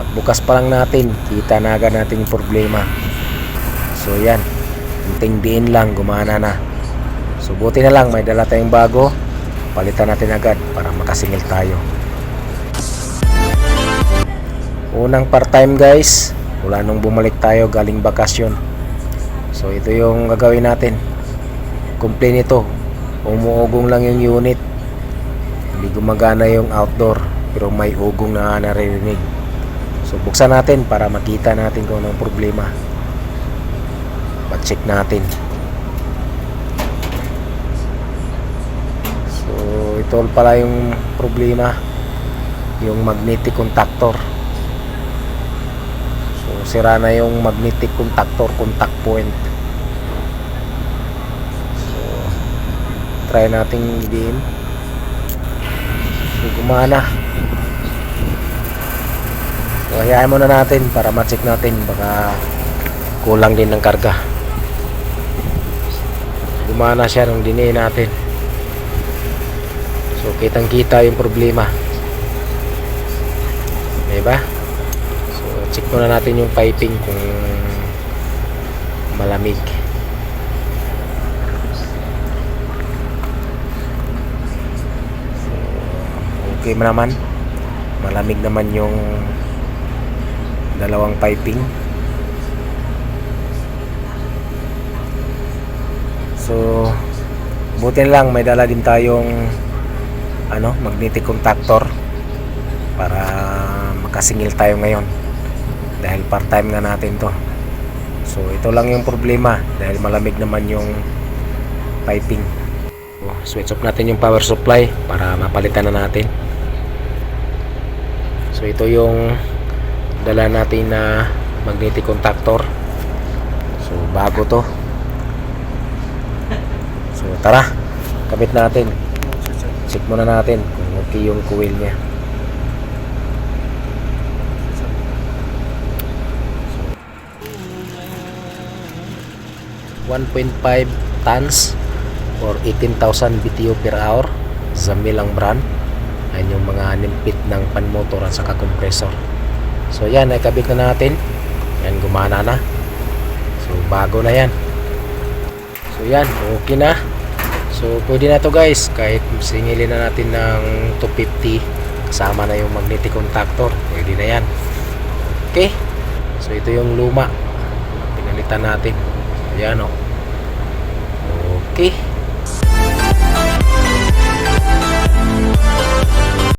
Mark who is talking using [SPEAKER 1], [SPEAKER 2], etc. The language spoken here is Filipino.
[SPEAKER 1] Pagbukas pa lang natin, kita na agad natin yung problema. So yan, kunting diin lang, gumana na. So buti na lang, may dala tayong bago. Palitan natin agad para makasingil tayo. Unang part-time guys, mula nung bumalik tayo galing bakasyon. So ito yung gagawin natin. Complain ito. Umuugong lang yung unit. Hindi gumagana yung outdoor pero may ugong na naririnig. So buksan natin para makita natin kung anong problema. Pa-check natin. So ito pala yung problema. Yung magnetic contactor. So sira na yung magnetic contactor contact point. So try nating i-diin. So gumana. So hayaan muna natin para ma-check natin baka kulang din ng karga. Gumana siya nung diniin natin. So kitang kita yung problema. Diba? So check muna natin yung piping kung malamig. So, okay naman. Malamig naman yung dalawang piping. So, buti lang may dala din tayong ano, magnetic contactor para makasingil tayo ngayon dahil part-time nga natin to. So, ito lang yung problema dahil malamig naman yung piping. So, switch off natin yung power supply para mapalitan na natin. So, ito yung dala natin na magnetic contactor. So, bago to. So, tara. Kabit natin. Check muna natin kung okay yung coil niya. So, 1.5 tons or 18,000 BTU per hour Zamil ang brand ayan yung mga nimpit ng pan motor at saka compressor so yan nakabit na natin. Yan gumana na. So bago na yan. So yan okay na. So pwede na to guys. Kahit singilin na natin ng 250 kasama na yung magnetic contactor. Pwede na yan. Okay? So ito yung luma. Pinalitan natin. Ayan o okay